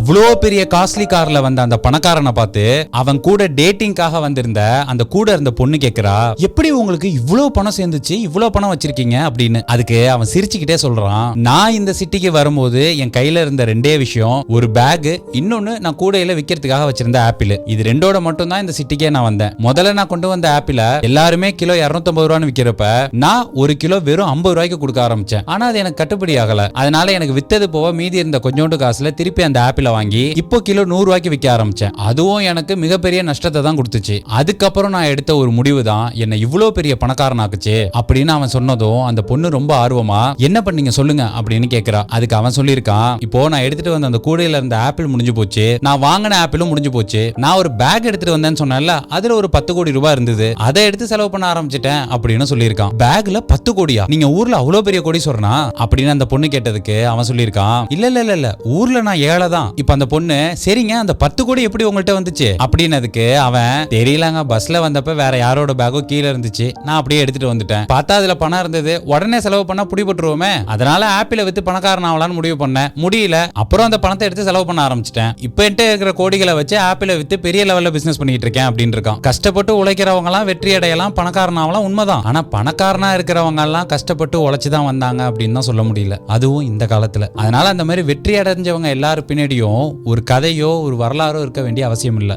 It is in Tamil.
அவ்வளோ பெரிய காஸ்ட்லி கார்ல வந்த அந்த பணக்காரனை பார்த்து அவன் கூட டேட்டிங்காக வந்திருந்த அந்த கூட இருந்த பொண்ணு கேட்கிறா எப்படி உங்களுக்கு இவ்வளோ பணம் சேர்ந்துச்சு? இவ்வளோ பணம் வச்சிருக்கீங்க? அப்படின்னு அதுக்கு அவன் சிரிச்சுக்கிட்டே சொல்றான். நான் இந்த சிட்டிக்கு வரும்போது என் கையில இருந்த ரெண்டே விஷயம் ஒரு பேக் இன்னொன்னு நான் கூடையில விற்கிறதுக்காக வச்சிருந்த ஆப்பிள். இது ரெண்டோட மட்டும் தான் இந்த சிட்டிக்கே நான் வந்தேன். முதல்ல நான் கொண்டு வந்த ஆப்பிள எல்லாருமே கிலோ 250 ரூபான்னு விற்கிறப்ப நான் ஒரு கிலோ வெறும் 50 ரூபாய்க்கு கொடுக்க ஆரம்பிச்சேன். ஆனா அது எனக்கு கட்டுப்படி ஆகல. அதனால எனக்கு வித்தது போக மீதி இருந்த கொஞ்சோண்டு காசுல திருப்பி அந்த ஆப்பிள் வாங்கி இப்போ கிலோ நூறு ரூபாய்க்கு விற்க ஆரம்பிச்சேன் அதுவும் எனக்கு மிகப்பெரிய நஷ்டத்தை தான் கொடுத்துச்சு. அதுக்கப்புறம் நான் எடுத்த ஒரு முடிவு தான் என்னை இவ்வளோ பெரிய பணக்காரனாக்குச்சு அப்படின்னு அவன் சொன்னதும் அந்த பொண்ணு ரொம்ப ஆர்வமா என்ன பண்ணீங்க? சொல்லுங்க அப்படின்னு கேட்கறா. அதுக்கு அவன் சொல்லியிருக்கான் இப்போ நான் எடுத்துட்டு வந்த அந்த கூடையில இருந்த ஆப்பிள் முடிஞ்சு போச்சு. நான் வாங்கின ஆப்பிளும் முடிஞ்சு போச்சு. நான் ஒரு பேக் எடுத்துட்டு வந்தேன்னு சொன்னேன்ல அதுல ஒரு பத்து கோடி ரூபாய் இருந்தது. அதை எடுத்து செலவு பண்ண ஆரம்பிச்சிட்டேன் அப்படின்னு சொல்லியிருக்கான். பேக்ல பத்து கோடியா? நீங்க ஊர்ல அவ்வளவு பெரிய கோடி சொல்றா அப்படின்னு அந்த பொண்ணு கேட்டதுக்கு அவன் சொல்லியிருக்கான் இல்ல இல்ல இல்ல. ஊர்ல நான் ஏழை தான். இப்போ அந்த பொண்ணு சரிங்க அந்த பத்து கோடி எப்படி உங்கள்கிட்ட வந்துச்சு? அப்படின்னதுக்கு அவன் தெரியலங்க பஸ்ல வந்தப்ப வேற யாரோட பேக்கோ கீழே இருந்துச்சு. நான் அப்படியே எடுத்துட்டு வந்துட்டேன். பார்த்தா அதுல பணம் இருந்தது. உடனே செலவு பண்ணா பிடிபட்டுருவோமே அதனால ஆப்பிள வித்து பணக்காரன் ஆகலான்னு முடிவு பண்ணேன். முடியல. அப்புறம் அந்த பணத்தை எடுத்து செலவு பண்ண ஆரம்பிச்சிட்டேன். இப்போ என்கிட்ட இருக்கிற கோடிகளை வச்சு ஆப்பிள வித்து பெரிய லெவல்ல பிசினஸ் பண்ணிட்டு இருக்கேன் அப்படின்னு இருக்கான். கஷ்டப்பட்டு உழைக்கிறவங்க எல்லாம் வெற்றி அடையலாம். பணக்காரன் ஆகலாம் உண்மைதான். ஆனா பணக்காரனா இருக்கிறவங்க எல்லாம் கஷ்டப்பட்டு உழைச்சுதான் வந்தாங்க அப்படின்னு தான் சொல்ல முடியல. அதுவும் இந்த காலத்துல. அதனால அந்த மாதிரி வெற்றி அடைஞ்சவங்க எல்லாரும் பின்னாடியும் ஒரு கதையோ ஒரு வரலாறோ இருக்க வேண்டிய அவசியம் இல்லை